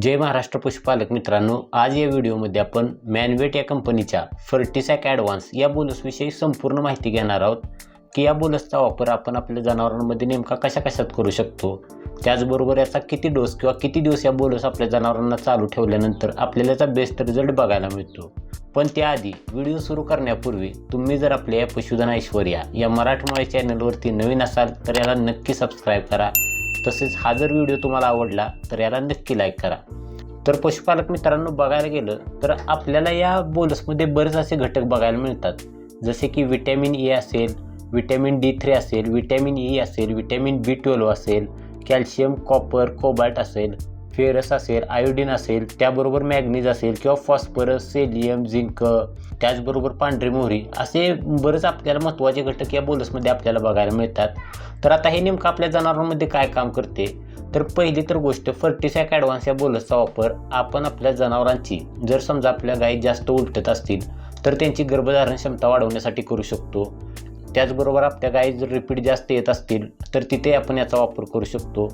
जय महाराष्ट्र पशुपालक मित्रांनो आज या व्हिडिओमध्ये आपण मॅनवेट या कंपनीच्या फर्टिसॅक ॲडव्हान्स या बोलसविषयी संपूर्ण माहिती घेणार आहोत. की या बोलसचा वापर आपण आपल्या जनावरांमध्ये नेमका कशा कशात करू शकतो? त्याचबरोबर याचा किती डोस किंवा किती दिवस या बोलस आपल्या जनावरांना चालू ठेवल्यानंतर आपल्याला याचा बेस्ट रिझल्ट बघायला मिळतो? पण त्याआधी व्हिडिओ सुरू करण्यापूर्वी तुम्ही जर आपल्या या पशुधन ऐश्वर्या या मराठमोळ्या चॅनलवरती नवीन असाल तर याला नक्की सबस्क्राईब करा. तसेच हा जर व्हिडिओ तुम्हाला आवडला तर याला नक्की लाईक करा. तर पशुपालक मित्रांनो बघायला गेलं तर आपल्याला या बोनसमध्ये बरेच असे घटक बघायला मिळतात. जसे की विटॅमिन ए e असेल विटॅमिन डी थ्री असेल विटॅमिन ई e असेल विटॅमिन बी ट्वेल्व असेल कॅल्शियम कॉपर कोबाल्ट असेल. फेरस असेल आयोडीन असेल त्याबरोबर मॅग्नीज असेल किंवा फॉस्फरस सेलियम झिंक त्याचबरोबर पांढरी मोहरी असे बरेच आपल्याला महत्त्वाचे घटक या बोलसमध्ये आपल्याला बघायला मिळतात. तर आता हे नेमकं आपल्या जनावरांमध्ये काय काम करते? तर पहिली तर गोष्ट फर्टिसॅक ॲडव्हान्स या बोलसचा वापर. आपण आपल्या जनावरांची जर समजा आपल्या गायी जास्त उलटत असतील तर त्यांची गर्भधारण क्षमता वाढवण्यासाठी करू शकतो. त्याचबरोबर आपल्या गायी जर रिपीट जास्त येत असतील तर तिथे आपण याचा वापर करू शकतो.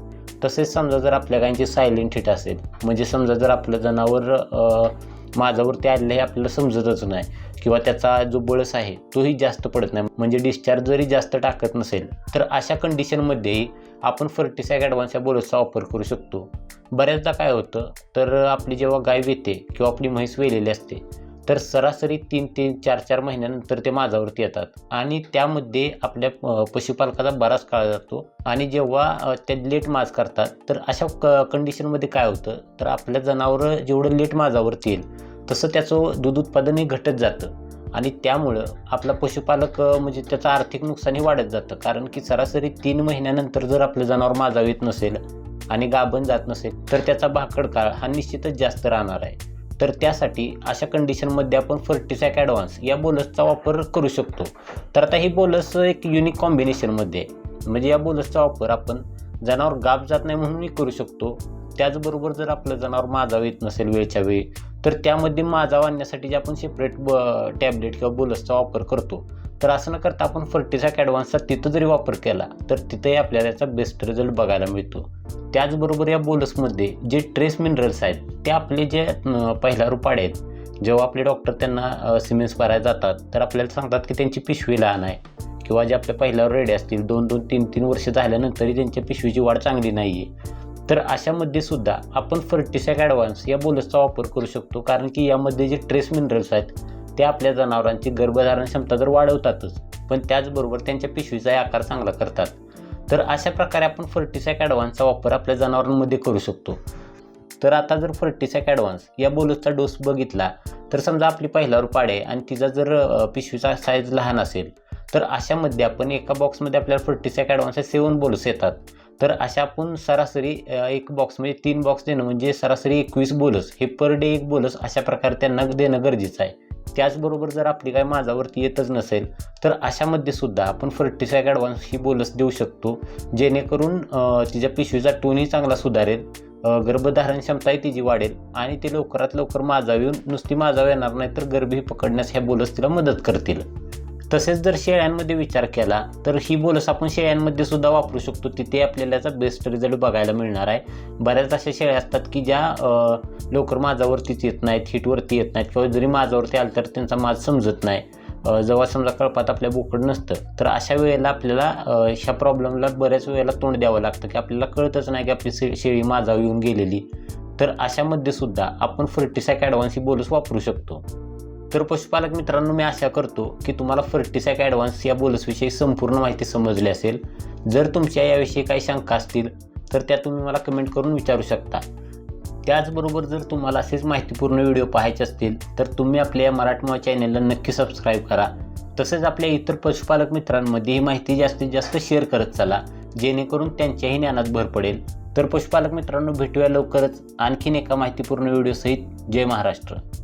तसेच समजा जर आपल्या गायींची सायलेंट हिट असेल म्हणजे समजा जर आपलं जनावर अ, माझ्यावरती आलेलं हे आपल्याला समजतच नाही किंवा त्याचा जो बळस आहे तोही जास्त पडत नाही. म्हणजे डिस्चार्ज जरी जास्त टाकत नसेल तर अशा कंडिशनमध्येही आपण फर्टिसाईड ॲडव्हान्स या वापर करू शकतो. बऱ्याचदा काय होतं तर आपली जेव्हा गाय वेते किंवा आपली म्हैस वेलेली असते तर सरासरी तीन तीन चार चार महिन्यानंतर ते माझावरती येतात. आणि त्यामध्ये आपल्या पशुपालकाचा बराच काळ जातो. आणि जेव्हा ते लेट माज करतात तर अशा क कंडिशनमध्ये काय होतं? तर आपल्या जनावरं जेवढं लेट माझावरती येईल तसं त्याचं दूध उत्पादनही घटत जातं. आणि त्यामुळं आपला पशुपालक म्हणजे त्याचं आर्थिक नुकसानही वाढत जातं. कारण की सरासरी तीन महिन्यानंतर जर आपलं जनावर माझाव येत नसेल आणि गाभण जात नसेल तर त्याचा भाकड काळ हा निश्चितच जास्त राहणार आहे. तर त्यासाठी अशा कंडिशनमध्ये आपण फर्टिसॅक ॲडव्हान्स या बोलसचा वापर करू शकतो. तर आता ही बोलस एक युनिक कॉम्बिनेशनमध्ये आहे. म्हणजे या बोलसचा वापर आपण जनावर गाप जात नाही म्हणूनही करू शकतो. त्याचबरोबर जर आपलं जनावर माजाव येत नसेल वेळच्या वेळी तर त्यामध्ये माजाव आणण्यासाठी जे आपण सेपरेट ब टॅबलेट किंवा बोलसचा वापर करतो. तर असं न करता आपण फर्टिसॅक ॲडव्हान्सचा तिथं जरी वापर केला तर तिथंही आपल्याला याचा बेस्ट रिझल्ट बघायला मिळतो. त्याचबरोबर या बोलसमध्ये जे ट्रेस मिनरल्स आहेत ते आपले जे पहिला रुपाडे आहेत जेव्हा आपले डॉक्टर त्यांना सिमेंट्स भरायला जातात तर आपल्याला सांगतात की त्यांची पिशवी लहान आहे किंवा जे आपल्या पहिल्यावर रेडे असतील दोन दोन तीन तीन वर्ष झाल्यानंतरही त्यांच्या पिशवीची वाढ चांगली नाही आहे तर अशामध्ये सुद्धा आपण फर्टिसॅक ॲडव्हान्स या बोलसचा वापर करू शकतो कारण की यामध्ये जे ट्रेस मिनरल्स आहेत ते आपल्या जनावरांची गर्भधारण क्षमता तर वाढवतातच पण त्याचबरोबर त्यांच्या पिशवीचाही आकार चांगला करतात. तर अशा प्रकारे आपण फर्टिसॅक ॲडव्हान्सचा वापर आपल्या जनावरांमध्ये करू शकतो. तर आता जर फर्टिसॅक ॲडव्हान्स या बोलूसचा डोस बघितला तर समजा आपली पहिल्यावर पाडे आणि तिचा जर पिशवीचा साईज लहान असेल तर अशामध्ये आपण एका बॉक्समध्ये आपल्याला फर्टिसॅक ॲडव्हान्सचे सेवन बोलूस येतात. तर अशा आपण सरासरी एक बॉक्स म्हणजे तीन बॉक्स देणं म्हणजे सरासरी एकवीस बोलस हे पर डे एक बोलस अशा प्रकारे त्यांना देणं गरजेचं आहे. त्याचबरोबर जर आपली काय माझावरती येतच नसेल तर अशामध्ये सुद्धा आपण फर्टिसाईड ॲडव्हान्स ही बोलस देऊ शकतो जेणेकरून तिच्या पिशवीचा टोनही चांगला सुधारेल गर्भधारण क्षमताही तिची वाढेल आणि ते लवकरात लवकर माजाव येऊन नुसती माझाव येणार नाही तर गर्भही पकडण्यास ह्या बोलस तिला मदत करतील. तसेच जर शेळ्यांमध्ये विचार केला तर ही बोलस आपण शेळ्यांमध्ये सुद्धा वापरू शकतो. तिथे आपल्याला याचा बेस्ट रिझल्ट बघायला मिळणार आहे. बऱ्याच अशा शेळ्या असतात की ज्या लोकर लवकर माझावरतीच येत नाहीत हिटवरती येत नाहीत किंवा जरी माझावरती आलं तर त्यांचा माझ समजत नाही. जेव्हा समजा कळपात आपल्या बोकड नसतं तर अशा वेळेला आपल्याला अशा ह्या प्रॉब्लेमला बऱ्याच वेळेला तोंड द्यावं लागतं की आपल्याला कळतच नाही की आपली शे शेळी माझाव येऊन गेलेली. तर अशामध्ये सुद्धा आपण फर्टिसॅक ॲडव्हान्स ही बोलस वापरू शकतो. तर पशुपालक मित्रांनो मी आशा करतो की तुम्हाला फर्टिसॅक ॲडव्हान्स या बोलसविषयी संपूर्ण माहिती समजली असेल. जर तुमच्या याविषयी काही शंका असतील तर त्या तुम्ही मला कमेंट करून विचारू शकता. त्याचबरोबर जर तुम्हाला असेच माहितीपूर्ण व्हिडिओ पाहायचे असतील तर तुम्ही आपल्या या मराठमोळ्या चॅनलला नक्की सबस्क्राईब करा. तसेच आपल्या इतर पशुपालक मित्रांमध्ये ही माहिती जास्तीत जास्त शेअर करत चला जेणेकरून त्यांच्याही ज्ञानात भर पडेल. तर पशुपालक मित्रांनो भेटूया लवकरच आणखीन एका माहितीपूर्ण व्हिडिओसहित जय महाराष्ट्र.